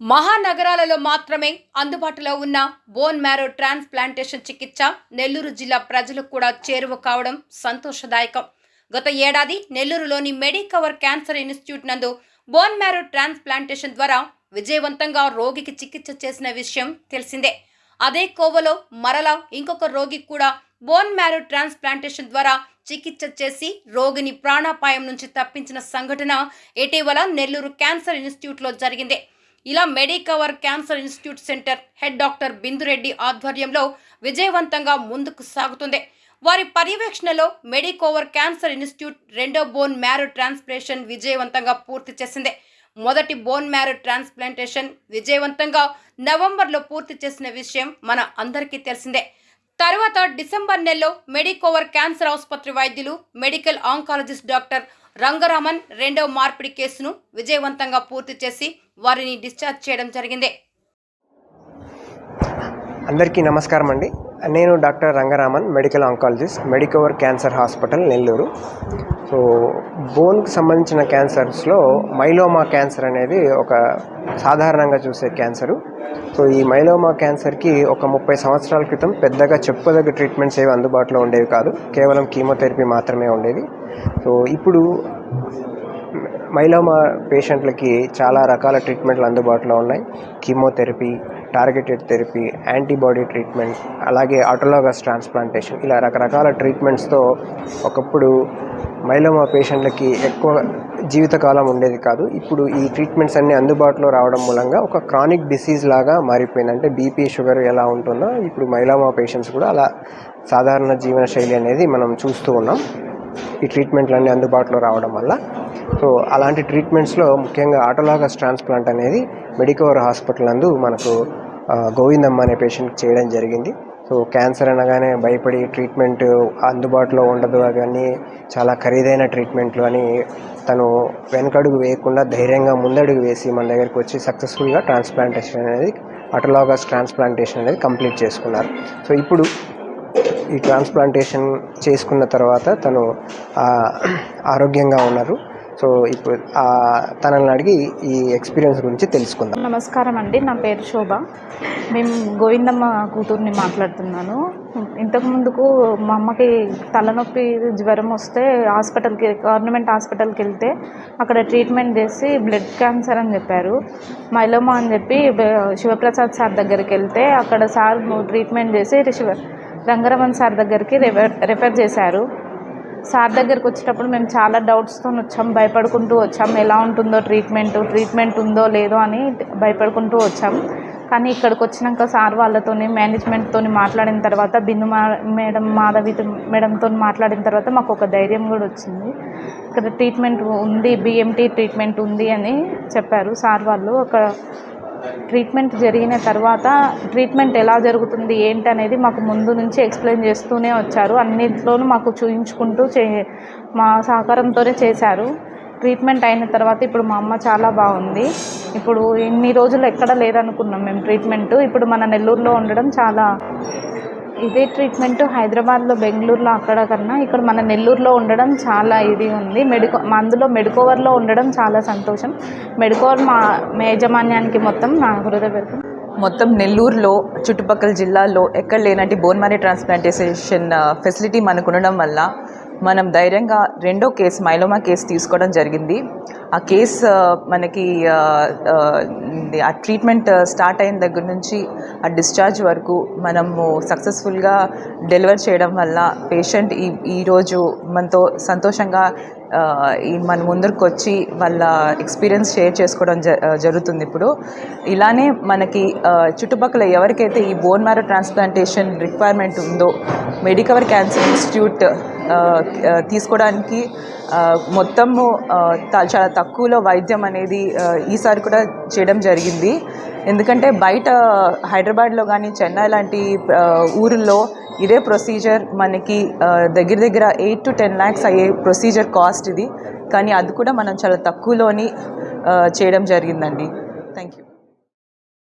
మహానగరాలలో మాత్రమే అందుబాటులో ఉన్న బోన్ మ్యారో ట్రాన్స్ప్లాంటేషన్ చికిత్స నెల్లూరు జిల్లా ప్రజలకు కూడా చేరువ కావడం సంతోషదాయకం. గత ఏడాది నెల్లూరులోని మెడికవర్ క్యాన్సర్ ఇన్స్టిట్యూట్ నందు బోన్ మ్యారో ట్రాన్స్ప్లాంటేషన్ ద్వారా విజయవంతంగా రోగికి చికిత్స చేసిన విషయం తెలిసిందే. అదే కోవలో మరలా ఇంకొక రోగికి కూడా బోన్ మ్యారో ట్రాన్స్ప్లాంటేషన్ ద్వారా చికిత్స చేసి రోగిని ప్రాణాపాయం నుంచి తప్పించిన సంఘటన ఇటీవల నెల్లూరు క్యాన్సర్ ఇన్స్టిట్యూట్లో జరిగింది. ఇలా Medicover cancer institute centre head doctor Bindu Reddy ఆధ్వర్యంలో విజయవంతంగా ముందుకు సాగుతుంది. వారి పర్యవేక్షణలో మెడికోవర్ క్యాన్సర్ ఇన్స్టిట్యూట్ రెండో బోన్ మ్యారో ట్రాన్స్ప్లేషన్ విజయవంతంగా పూర్తి చేసింది. మొదటి బోన్ మ్యారో ట్రాన్స్ప్లాంటేషన్ విజయవంతంగా నవంబర్లో పూర్తి చేసిన విషయం మన అందరికీ తెలిసిందే. తర్వాత డిసెంబర్ నెలలో మెడికోవర్ క్యాన్సర్ ఆసుపత్రి వైద్యులు మెడికల్ ఆంకాలజిస్ట్ డాక్టర్ రంగరామన్ రెండవ మార్పిడి కేసును విజయవంతంగా పూర్తి చేసి వారిని డిశ్చార్జ్ చేయడం జరిగింది. అందరికీ నమస్కారం అండి నేను doctor Rangaraman medical oncologist Medicover cancer hospital Nellore. So బోన్కి సంబంధించిన క్యాన్సర్స్లో మైలోమా క్యాన్సర్ అనేది ఒక సాధారణంగా చూసే క్యాన్సరు. సో ఈ మైలోమా క్యాన్సర్కి ఒక ముప్పై సంవత్సరాల క్రితం పెద్దగా చెప్పుకోదగ్గ ట్రీట్మెంట్స్ ఏవి అందుబాటులో ఉండేవి కాదు. కేవలం కీమోథెరపీ మాత్రమే ఉండేది. సో ఇప్పుడు మైలోమా పేషెంట్లకి చాలా రకాల ట్రీట్మెంట్లు అందుబాటులో ఉన్నాయి. Chemotherapy targeted therapy antibody treatment అలాగే ఆటోలాగస్ ట్రాన్స్ప్లాంటేషన్ ఇలా రకరకాల ట్రీట్మెంట్స్తో ఒకప్పుడు మైలోమా పేషెంట్లకి ఎక్కువ జీవితకాలం ఉండేది కాదు. ఇప్పుడు ఈ ట్రీట్మెంట్స్ అన్నీ అందుబాటులో రావడం మూలంగా ఒక క్రానిక్ డిసీజ్ లాగా మారిపోయింది. అంటే బీపీ షుగర్ ఎలా ఉంటుందో ఇప్పుడు మైలోమా పేషెంట్స్ కూడా అలా సాధారణ జీవన శైలి అనేది మనం చూస్తూ ఉన్నాం. ఈ ట్రీట్మెంట్లన్నీ అందుబాటులో రావడం వల్ల సో అలాంటి ట్రీట్మెంట్స్లో ముఖ్యంగా ఆటోలాగస్ ట్రాన్స్ప్లాంట్ అనేది మెడికవర్ హాస్పిటల్ నందు మనకు గోవిందమ్మ అనే పేషెంట్కి చేయడం జరిగింది. సో క్యాన్సర్ అనగానే భయపడి ట్రీట్మెంట్ అందుబాటులో ఉండదు అవన్నీ చాలా ఖరీదైన ట్రీట్మెంట్లు అని తను వెనకడుగు వేయకుండా ధైర్యంగా ముందడుగు వేసి మన దగ్గరికి వచ్చి సక్సెస్ఫుల్గా ట్రాన్స్ప్లాంటేషన్ అనేది అటలాగస్ ట్రాన్స్ప్లాంటేషన్ అనేది కంప్లీట్ చేసుకున్నారు. సో ఇప్పుడు ఈ ట్రాన్స్ప్లాంటేషన్ చేసుకున్న తర్వాత తను ఆరోగ్యంగా ఉన్నారు. సో ఇప్పుడు తనని అడిగి ఈ ఎక్స్పీరియన్స్ గురించి తెలుసుకుందాం. నమస్కారం అండి నా పేరు శోభ. మేము గోవిందమ్మ కూతుర్ని మాట్లాడుతున్నాను. ఇంతకు ముందుకు మా అమ్మకి తలనొప్పి జ్వరం వస్తే హాస్పిటల్కి గవర్నమెంట్ హాస్పిటల్కి వెళ్తే అక్కడ ట్రీట్మెంట్ చేసి బ్లడ్ క్యాన్సర్ అని చెప్పారు. మైలోమా అని చెప్పి శివప్రసాద్ సార్ దగ్గరికి వెళ్తే అక్కడ సార్ ట్రీట్మెంట్ చేసి శివ రంగరమణ్ సార్ దగ్గరికి రెఫర్ రెఫర్ చేశారు. సార్ దగ్గరికి వచ్చేటప్పుడు మేము చాలా డౌట్స్తో వచ్చాం భయపడుకుంటూ వచ్చాం. ఎలా ఉంటుందో ట్రీట్మెంట్ ట్రీట్మెంట్ ఉందో లేదో అని భయపడుకుంటూ వచ్చాం. కానీ ఇక్కడికి వచ్చినాక సార్ వాళ్ళతోని మేనేజ్మెంట్తో మాట్లాడిన తర్వాత బిందు మా మేడం మాధవి మేడంతో మాట్లాడిన తర్వాత మాకు ఒక ధైర్యం కూడా వచ్చింది. ఇక్కడ ట్రీట్మెంట్ ఉంది బిఎంటీ ట్రీట్మెంట్ ఉంది అని చెప్పారు సార్ వాళ్ళు. ఒక ట్రీట్మెంట్ జరిగిన తర్వాత ట్రీట్మెంట్ ఎలా జరుగుతుంది ఏంటి అనేది మాకు ముందు నుంచి ఎక్స్ప్లెయిన్ చేస్తూనే వచ్చారు. అన్నింటిలోనూ మాకు చూయించుకుంటూ చే మా సహకారంతోనే చేశారు. ట్రీట్మెంట్ అయిన తర్వాత ఇప్పుడు మా అమ్మ చాలా బాగుంది. ఇప్పుడు ఇన్ని రోజులు ఎక్కడ లేదనుకున్నాం మేము ట్రీట్మెంట్. ఇప్పుడు మన నెల్లూరులో ఉండడం చాలా ఇదే ట్రీట్మెంట్ హైదరాబాద్లో బెంగళూరులో అక్కడ కన్నా ఇక్కడ మన నెల్లూరులో ఉండడం చాలా ఇది ఉంది. మెడికో అందులో మెడికోవర్లో ఉండడం చాలా సంతోషం. మెడికోవర్ మా మా యాజమాన్యానికి మొత్తం నా హృదయపూర్వక. మొత్తం నెల్లూరులో చుట్టుపక్కల జిల్లాల్లో ఎక్కడ లేనట్టు బోన్ మ్యారీ ట్రాన్స్ప్లాంటేషన్ ఫెసిలిటీ మనకు ఉండడం వల్ల మనం ధైర్యంగా రెండో కేసు మైలోమా కేసు తీసుకోవడం జరిగింది. ఆ కేసు మనకి ఆ, ట్రీట్మెంట్ స్టార్ట్ అయిన దగ్గర నుంచి ఆ డిశ్చార్జ్ వరకు మనము సక్సెస్ఫుల్గా డెలివర్ చేయడం వల్ల పేషెంట్ ఈ ఈరోజు మనతో సంతోషంగా ఈ మన ముందరికి వచ్చి వాళ్ళ ఎక్స్పీరియన్స్ షేర్ చేసుకోవడం జ జరుగుతుంది ఇప్పుడు. ఇలానే మనకి చుట్టుపక్కల ఎవరికైతే ఈ బోన్ మ్యారో ట్రాన్స్ప్లాంటేషన్ రిక్వైర్మెంట్ ఉందో మెడికవర్ క్యాన్సర్ ఇన్స్టిట్యూట్ తీసుకోవడానికి మొత్తము చాలా తక్కువలో వైద్యం అనేది ఈసారి కూడా చేయడం జరిగింది. ఎందుకంటే బయట హైదరాబాద్లో కానీ చెన్నై లాంటి ఊరిలో ఇదే ప్రొసీజర్ మనకి దగ్గర దగ్గర ఎయిట్ టు టెన్ ల్యాక్స్ అయ్యే ప్రొసీజర్ కాస్ట్ ఇది. కానీ అది కూడా మనం చాలా తక్కువలోని చేయడం జరిగిందండి.